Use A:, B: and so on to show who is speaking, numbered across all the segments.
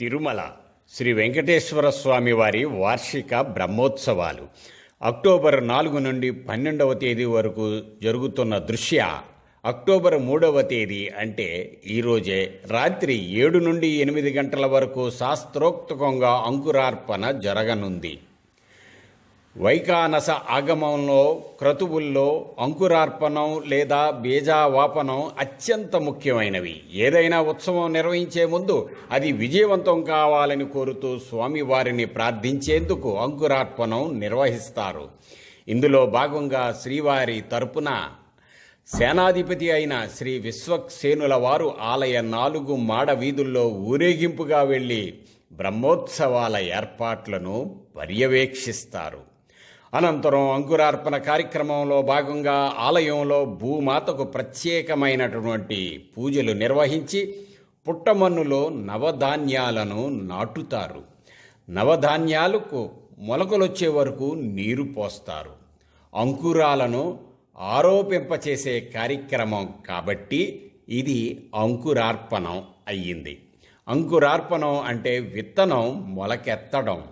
A: తిరుమల. శ్రీ వెంకటేశ్వర స్వామి వారి వార్షిక బ్రహ్మోత్సవాలు. అక్టోబర్ నాలుగు నుండి పన్నెండవ తేదీ వరకు జరుగుతున్న దృశ్య అక్టోబర్ మూడవ తేదీ అంటే ఈరోజే రాత్రి ఏడు నుండి ఎనిమిది గంటల వరకు శాస్త్రోక్తకంగా అంకురార్పణ జరగనుంది. వైకానస ఆగమంలో క్రతువుల్లో అంకురార్పణం లేదా బీజావాపనం అత్యంత ముఖ్యమైనవి. ఏదైనా ఉత్సవం నిర్వహించే ముందు అది విజయవంతం కావాలని కోరుతూ స్వామివారిని ప్రార్థించేందుకు అంకురార్పణం నిర్వహిస్తారు. ఇందులో భాగంగా శ్రీవారి తరపున సేనాధిపతి అయిన శ్రీ విశ్వక్సేనుల వారు ఆలయ నాలుగు మాడ వీధుల్లో ఊరేగింపుగా వెళ్ళి బ్రహ్మోత్సవాల ఏర్పాట్లను పర్యవేక్షిస్తారు. అనంతరం అంకురార్పణ కార్యక్రమంలో భాగంగా ఆలయంలో భూమాతకు ప్రత్యేకమైనటువంటి పూజలు నిర్వహించి పుట్టమన్నులో నవధాన్యాలను నాటుతారు. నవధాన్యాలకు మొలకలొచ్చే వరకు నీరు పోస్తారు. అంకురాలను ఆరోపింపచేసే కార్యక్రమం కాబట్టి ఇది అంకురార్పణం అయ్యింది. అంకురార్పణం అంటే విత్తనం మొలకెత్తడం.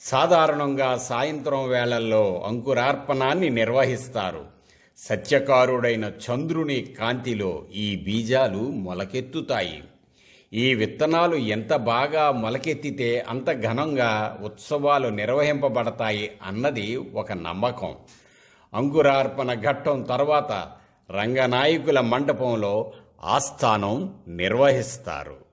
A: సాధారణంగా సాయంత్రం వేళల్లో అంకురార్పణాన్ని నిర్వహిస్తారు. సత్యకారుడైన చంద్రుని కాంతిలో ఈ బీజాలు మొలకెత్తుతాయి. ఈ విత్తనాలు ఎంత బాగా మొలకెత్తితే అంత ఘనంగా ఉత్సవాలు నిర్వహింపబడతాయి అన్నది ఒక నమ్మకం. అంకురార్పణ ఘట్టం తర్వాత రంగనాయకుల మండపంలో ఆస్థానం నిర్వహిస్తారు.